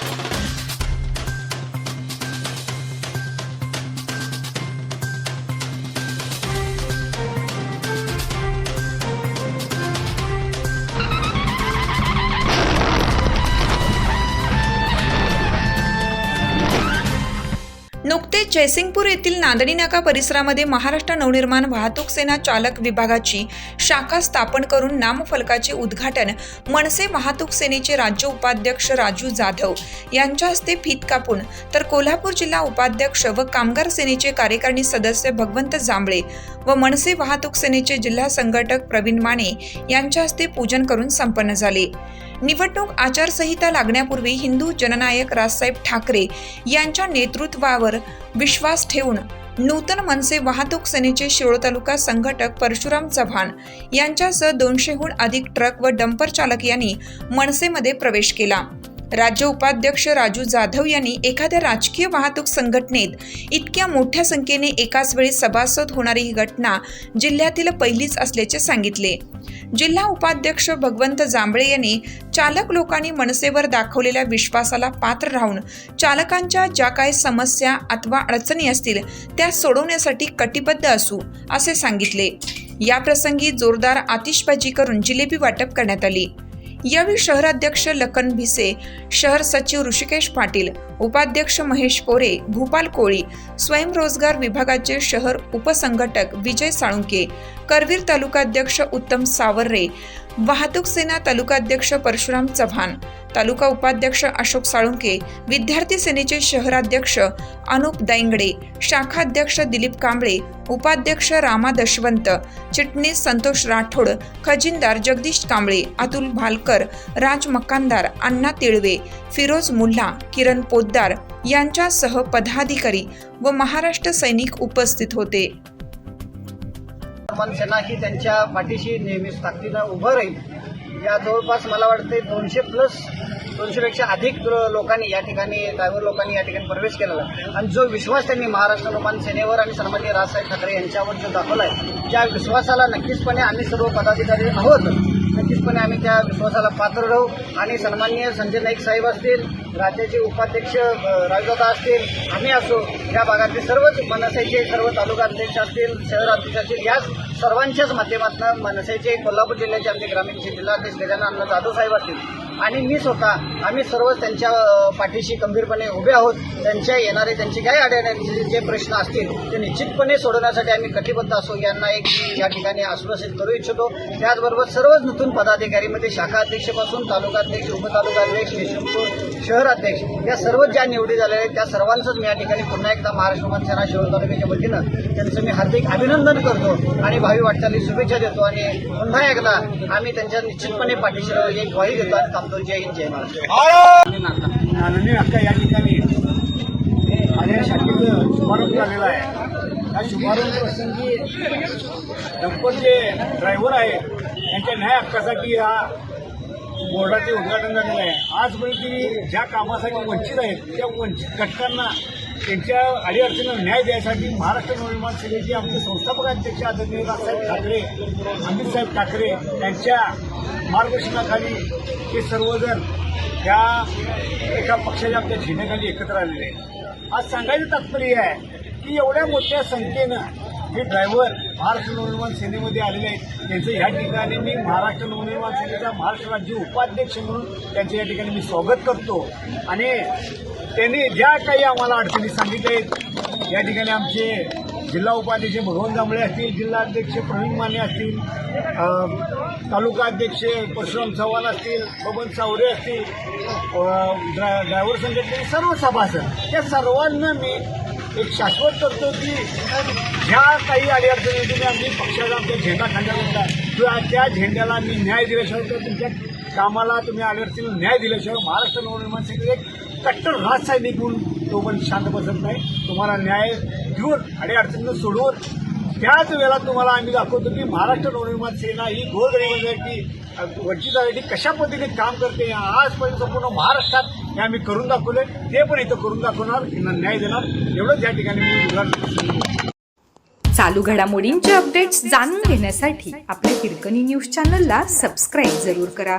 Thank you. नुकतेच जयसिंगपूर येथील नांदणी नाका परिसरामध्ये महाराष्ट्र नवनिर्माण वाहतूक सेना चालक विभागाची शाखा स्थापन करून नामफलकाचे उद्घाटन मनसे वाहतूक सेनेचे राज्य उपाध्यक्ष राजू जाधव यांच्या हस्ते फीत कापून तर कोल्हापूर जिल्हा उपाध्यक्ष व कामगार सेनेचे कार्यकारिणी सदस्य भगवंत जांभळे व मनसे वाहतूक सेनेचे जिल्हा संघटक प्रवीण माने यांच्या हस्ते पूजन करून संपन्न झाले. निवडणूक आचारसंहिता लागण्यापूर्वी हिंदू जननायक राजसाहेब ठाकरे यांच्या नेतृत्वावर विश्वास ठेवून नूतन मनसे वाहतूक सेनेचे शिरोळ तालुका संघटक परशुराम चव्हाण यांच्यासह दोनशेहून अधिक ट्रक व डंपर चालक यांनी मनसेमध्ये प्रवेश केला. राज्य उपाध्यक्ष राजू जाधव यांनी एखाद्या राजकीय वाहतूक संघटनेत इतक्या मोठ्या संख्येने एकाच वेळी सभासद होणारी ही घटना जिल्ह्यातील पहिलीच असल्याचे सांगितले. जिल्हा उपाध्यक्ष भगवंत जांभळे यांनी चालक लोकांनी मनसेवर दाखवलेल्या विश्वासाला पात्र राहून चालकांच्या ज्या काही समस्या अथवा अडचणी असतील त्या सोडवण्यासाठी कटिबद्ध असू असे सांगितले. या प्रसंगी जोरदार आतिषबाजी करून जिलेबी वाटप करण्यात आली. यावेळी शहराध्यक्ष लखन भिसे शहर सचिव ऋषिकेश पाटील उपाध्यक्ष महेश कोरे भूपाल कोळी स्वयंरोजगार विभागाचे शहर उपसंघटक विजय साळुंके करवीर तालुकाध्यक्ष उत्तम सावर्रे वाहतूक सेना तालुकाध्यक्ष परशुराम चव्हाण तालुका उपाध्यक्ष अशोक साळुंके विद्यार्थी सेनेचे शहराध्यक्ष अनुप दैंगडे शाखाध्यक्ष दिलीप कांबळे उपाध्यक्ष रामा दशवंत चिटणीस संतोष राठोड खजिनदार जगदीश कांबळे अतुल भालकर राज मकानदार अण्णा तिळवे फिरोज मुल्ला किरण पोद्दार यांच्यासह पदाधिकारी व महाराष्ट्र सैनिक उपस्थित होते. मन सेना ही त्यांच्या पाठीशी नेहमीच ताकदीनं उभं राहील. या जवळपास मला वाटते दोनशे प्लस दोनशेपेक्षा अधिक लोकांनी या ठिकाणी ड्रायव्हर लोकांनी या ठिकाणी प्रवेश केलेला आहे. आणि जो विश्वास त्यांनी महाराष्ट्र निर्माण सेनेवर आणि सन्मान्य राजसाहेब ठाकरे यांच्यावर जो दाखवला आहे त्या विश्वासाला नक्कीचपणे आम्ही सर्व पदाधिकारी आहोत. नक्कीचपणे आम्ही त्या विश्वासाला पात्र राहू. आणि सन्माननीय संजय नाईक साहेब असतील राज्याचे उपाध्यक्ष राजदादा असतील आम्ही असो या भागातले सर्वच मनसेचे सर्व तालुका अध्यक्ष असतील शहर अध्यक्ष असतील याच सर्वांच्याच माध्यमातून मनसेचे कोल्हापूर जिल्ह्याचे आमचे ग्रामीण जिल्हाध्यक्ष गजानन अन्न जाधव साहेब असतील. आणि मी स्वतः आम्ही सर्वच त्यांच्या पाठीशी गंभीरपणे उभे आहोत. त्यांच्या येणारे त्यांचे काही अडचणी जे प्रश्न असतील ते निश्चितपणे सोडवण्यासाठी आम्ही कटिबद्ध असो. यांना एक या ठिकाणी आश्वासित करू इच्छितो. त्याचबरोबर सर्वच नूतन पदाधिकारीमध्ये शाखा अध्यक्षपासून तालुका अध्यक्ष उपतालुका अध्यक्ष यशवंतपूर शहर अध्यक्ष या सर्वच ज्या निवडी झालेल्या आहेत त्या सर्वांचंच मी या ठिकाणी पुन्हा एकदा महाराष्ट्र मनसेना शहर तालुक्याच्या वतीनं त्यांचं मी हार्दिक अभिनंदन करतो आणि भावी वाटचाली शुभेच्छा देतो. आणि पुन्हा एकदा आम्ही त्यांच्या निश्चितपणे पाठीशी एक ग्वाही देतो आणि जय हिंद जय महाराष्ट्र नाननी या ठिकाणी माझ्या शाखेचं शुभारंभ झालेला आहे या शुभारंभ प्रसंगी डंपरचे ड्रायव्हर आहेत त्यांच्या न्याय हक्कासाठी हा बोर्डाचे उद्घाटन झालेलं आहे. आजपर्यंत ती ज्या कामासाठी वंचित आहेत त्या वंचित घटकांना त्यांच्या अडीअडचणीला न्याय द्यायसाठी महाराष्ट्र नवनिर्माण सेनेचे आमचे संस्थापक अध्यक्ष आदरणीय राजसाहेब ठाकरे अमितसाहेब ठाकरे यांच्या मार्गदर्शनाखाली हे सर्वजण त्या एका पक्षाच्या आमच्या झेंड्याखाली एकत्र आलेले आहेत. आज सांगायचं तात्पर्य आहे की एवढ्या मोठ्या संख्येनं हे ड्रायव्हर महाराष्ट्र नवनिर्माण सेनेमध्ये आलेले आहेत. त्यांचं ह्या ठिकाणी मी महाराष्ट्र नवनिर्माण सेनेचा महाराष्ट्र राज्य उपाध्यक्ष म्हणून त्यांचं या ठिकाणी मी स्वागत करतो. आणि त्यांनी ज्या काही आम्हाला अडचणी सांगितल्या आहेत या ठिकाणी आमचे जिल्हा उपाध्यक्ष भगवान जांभळे असतील जिल्हा अध्यक्ष प्रवीण माने असतील तालुका अध्यक्ष परशुराम चव्हाण असतील बबन सावरे असतील ड्रायव्हर संघटने सर्व सभासद त्या सर्वांना मी एक शाश्वत करतो की ज्या काही अडीअडचणी तुम्ही आम्ही पक्षाचा आमच्या झेंडा खांद्याला होता किंवा त्या झेंड्याला मी न्याय दिल्याशिवाय किंवा तुमच्या कामाला तुम्ही अडीअडचणीला न्याय दिल्याशिवाय महाराष्ट्र नवनिर्माण सेनेचे एक कट्टर राजसाहेब गुण तो पण शांत बसत नाही. तुम्हाला न्याय घेऊन अडीअडचणीनं सोडवून त्याच वेळेला तुम्हाला आम्ही दाखवतो की महाराष्ट्र नवनिर्माण सेना ही गोरगरिबांसाठी अ, वंचितासाठी कशा पद्धतीने काम करते आजपर्यंत पूर्ण महाराष्ट्रात हे आम्ही करून दाखवले ते पण इथं करून दाखवणार त्यांना न्याय देणार. एवढंच या ठिकाणी मी उदाहरण चालू घडामोडींचे अपडेट्स जाणून घेण्यासाठी आपल्या हिरकणी न्यूज चॅनलला सबस्क्राईब जरूर करा.